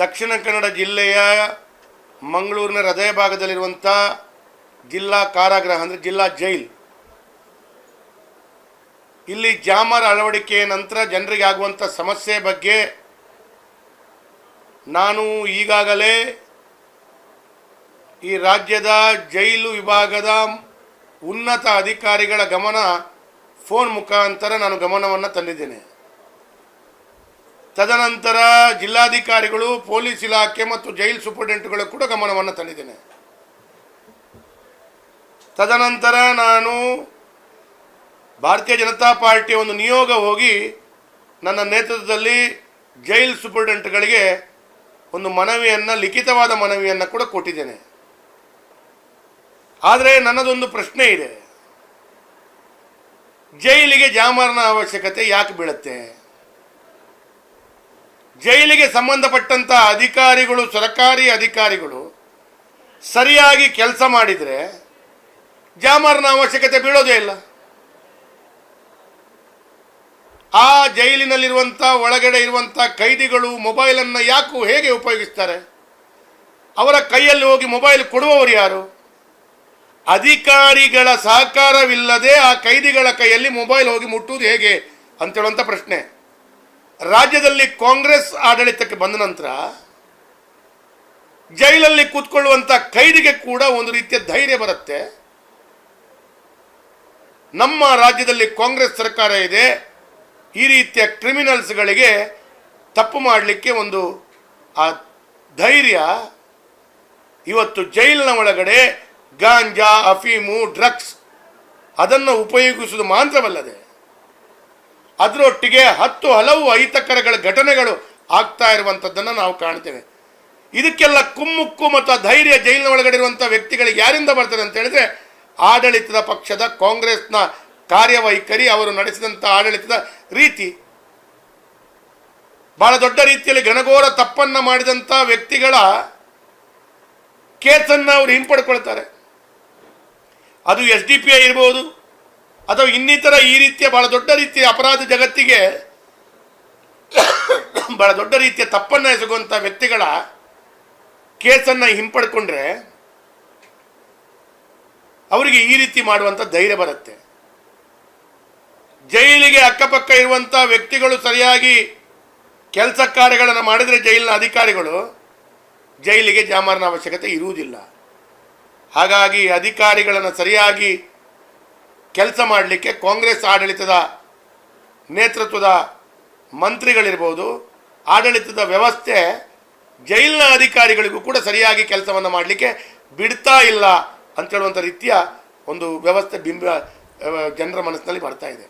ದಕ್ಷಿಣ ಕನ್ನಡ ಜಿಲ್ಲೆಯ ಮಂಗಳೂರಿನ ಹೃದಯ ಭಾಗದಲ್ಲಿರುವಂಥ ಜಿಲ್ಲಾ ಕಾರಾಗೃಹ, ಅಂದರೆ ಜಿಲ್ಲಾ ಜೈಲ್. ಇಲ್ಲಿ ಜಾಮರ್ ಅಳವಡಿಕೆಯ ನಂತರ ಜನರಿಗೆ ಆಗುವಂಥ ಸಮಸ್ಯೆ ಬಗ್ಗೆ ನಾನು ಈಗಾಗಲೇ ಈ ರಾಜ್ಯದ ಜೈಲು ವಿಭಾಗದ ಉನ್ನತ ಅಧಿಕಾರಿಗಳ ಗಮನ, ಫೋನ್ ಮುಖಾಂತರ ನಾನು ಗಮನವನ್ನು ತಂದಿದ್ದೇನೆ. ತದನಂತರ ಜಿಲ್ಲಾಧಿಕಾರಿಗಳು, ಪೊಲೀಸ್ ಇಲಾಖೆ ಮತ್ತು ಜೈಲ್ ಸೂಪರಿಂಟೆಂಟ್ಗಳು ಕೂಡ ಗಮನವನ್ನು ತಂದಿದ್ದೇನೆ. ತದನಂತರ ನಾನು ಭಾರತೀಯ ಜನತಾ ಪಾರ್ಟಿಯ ಒಂದು ನಿಯೋಗ ಹೋಗಿ ನನ್ನ ನೇತೃತ್ವದಲ್ಲಿ ಜೈಲ್ ಸೂಪರಿಂಟೆಂಟ್ಗಳಿಗೆ ಒಂದು ಮನವಿಯನ್ನು, ಲಿಖಿತವಾದ ಮನವಿಯನ್ನು ಕೂಡ ಕೊಟ್ಟಿದ್ದೇನೆ. ಆದರೆ ನನ್ನದೊಂದು ಪ್ರಶ್ನೆ ಇದೆ. ಜೈಲಿಗೆ ಜಾಮರನ ಅವಶ್ಯಕತೆ ಯಾಕೆ ಬೀಳುತ್ತೆ? ಜೈಲಿಗೆ ಸಂಬಂಧಪಟ್ಟಂತ ಅಧಿಕಾರಿಗಳು, ಸರ್ಕಾರಿ ಅಧಿಕಾರಿಗಳು ಸರಿಯಾಗಿ ಕೆಲಸ ಮಾಡಿದರೆ ಜಾಮರ್ನ ಅವಶ್ಯಕತೆ ಬೀಳೋದೇ ಇಲ್ಲ. ಆ ಜೈಲಿನಲ್ಲಿರುವಂಥ ಒಳಗಡೆ ಇರುವಂಥ ಕೈದಿಗಳು ಮೊಬೈಲನ್ನು ಯಾಕೂ ಹೇಗೆ ಉಪಯೋಗಿಸ್ತಾರೆ? ಅವರ ಕೈಯಲ್ಲಿ ಹೋಗಿ ಮೊಬೈಲ್ ಕೊಡುವವರು ಯಾರು? ಅಧಿಕಾರಿಗಳ ಸಹಕಾರವಿಲ್ಲದೆ ಆ ಕೈದಿಗಳ ಕೈಯಲ್ಲಿ ಮೊಬೈಲ್ ಹೋಗಿ ಮುಟ್ಟುವುದು ಹೇಗೆ ಅಂತೇಳುವಂಥ ಪ್ರಶ್ನೆ. ರಾಜ್ಯದಲ್ಲಿ ಕಾಂಗ್ರೆಸ್ ಆಡಳಿತಕ್ಕೆ ಬಂದ ನಂತರ ಜೈಲಲ್ಲಿ ಕೂತ್ಕೊಳ್ಳುವಂಥ ಕೈದಿಗೆ ಕೂಡ ಒಂದು ರೀತಿಯ ಧೈರ್ಯ ಬರುತ್ತೆ. ನಮ್ಮ ರಾಜ್ಯದಲ್ಲಿ ಕಾಂಗ್ರೆಸ್ ಸರ್ಕಾರ ಇದೆ. ಈ ರೀತಿಯ ಕ್ರಿಮಿನಲ್ಸ್ಗಳಿಗೆ ತಪ್ಪು ಮಾಡಲಿಕ್ಕೆ ಒಂದು, ಆ, ಧೈರ್ಯ ಇವತ್ತು ಜೈಲಿನ ಒಳಗಡೆ ಗಾಂಜಾ, ಅಫೀಮು, ಡ್ರಗ್ಸ್ ಅದನ್ನು ಉಪಯೋಗಿಸುವುದು ಮಾತ್ರವಲ್ಲದೆ ಅದರೊಟ್ಟಿಗೆ ಹತ್ತು ಹಲವು ಅಹಿತಕರಗಳ ಘಟನೆಗಳು ಆಗ್ತಾ ಇರುವಂಥದ್ದನ್ನು ನಾವು ಕಾಣ್ತೇವೆ. ಇದಕ್ಕೆಲ್ಲ ಕುಮ್ಮುಕ್ಕು ಮತ್ತು ಧೈರ್ಯ ಜೈಲಿನ ಒಳಗಡೆ ಇರುವಂಥ ವ್ಯಕ್ತಿಗಳಿಗೆ ಯಾರಿಂದ ಬರ್ತದೆ ಅಂತ ಹೇಳಿದ್ರೆ ಆಡಳಿತದ ಪಕ್ಷದ ಕಾಂಗ್ರೆಸ್ನ ಕಾರ್ಯವೈಖರಿ ಅವರು ನಡೆಸಿದಂಥ ಆಡಳಿತದ ರೀತಿ. ಬಹಳ ದೊಡ್ಡ ರೀತಿಯಲ್ಲಿ ಘನಘೋರ ತಪ್ಪನ್ನು ಮಾಡಿದಂಥ ವ್ಯಕ್ತಿಗಳ ಕೇಸನ್ನು ಅವರು ಹಿಂಪಡ್ಕೊಳ್ತಾರೆ. ಅದು ಎಸ್ ಡಿ ಪಿ ಐ ಇರ್ಬೋದು ಅಥವಾ ಇನ್ನಿತರ ಈ ರೀತಿಯ ಬಹಳ ದೊಡ್ಡ ರೀತಿಯ ಅಪರಾಧ ಜಗತ್ತಿಗೆ ಬಹಳ ದೊಡ್ಡ ರೀತಿಯ ತಪ್ಪನ್ನು ಎಸಗುವಂಥ ವ್ಯಕ್ತಿಗಳ ಕೇಸನ್ನು ಹಿಂಪಡ್ಕೊಂಡ್ರೆ ಅವರಿಗೆ ಈ ರೀತಿ ಮಾಡುವಂಥ ಧೈರ್ಯ ಬರುತ್ತೆ. ಜೈಲಿಗೆ ಅಕ್ಕಪಕ್ಕ ಇರುವಂಥ ವ್ಯಕ್ತಿಗಳು ಸರಿಯಾಗಿ ಕೆಲಸ ಕಾರ್ಯಗಳನ್ನು ಮಾಡಿದರೆ ಜೈಲಿನ ಅಧಿಕಾರಿಗಳು ಜೈಲಿಗೆ ಜಾಮಾರಿನ ಅವಶ್ಯಕತೆ ಇರುವುದಿಲ್ಲ. ಹಾಗಾಗಿ ಅಧಿಕಾರಿಗಳನ್ನು ಸರಿಯಾಗಿ ಕೆಲಸ ಮಾಡಲಿಕ್ಕೆ ಕಾಂಗ್ರೆಸ್ ಆಡಳಿತದ ನೇತೃತ್ವದ ಮಂತ್ರಿಗಳಿರ್ಬೋದು, ಆಡಳಿತದ ವ್ಯವಸ್ಥೆ ಜೈಲಿನ ಅಧಿಕಾರಿಗಳಿಗೂ ಕೂಡ ಸರಿಯಾಗಿ ಕೆಲಸವನ್ನು ಮಾಡಲಿಕ್ಕೆ ಬಿಡ್ತಾ ಇಲ್ಲ ಅಂತ ಹೇಳುವಂಥ ರೀತಿಯ ಒಂದು ವ್ಯವಸ್ಥೆ ಬಿಂಬ ಜನರ ಮನಸ್ಸಿನಲ್ಲಿ ಬರ್ತಾ ಇದೆ.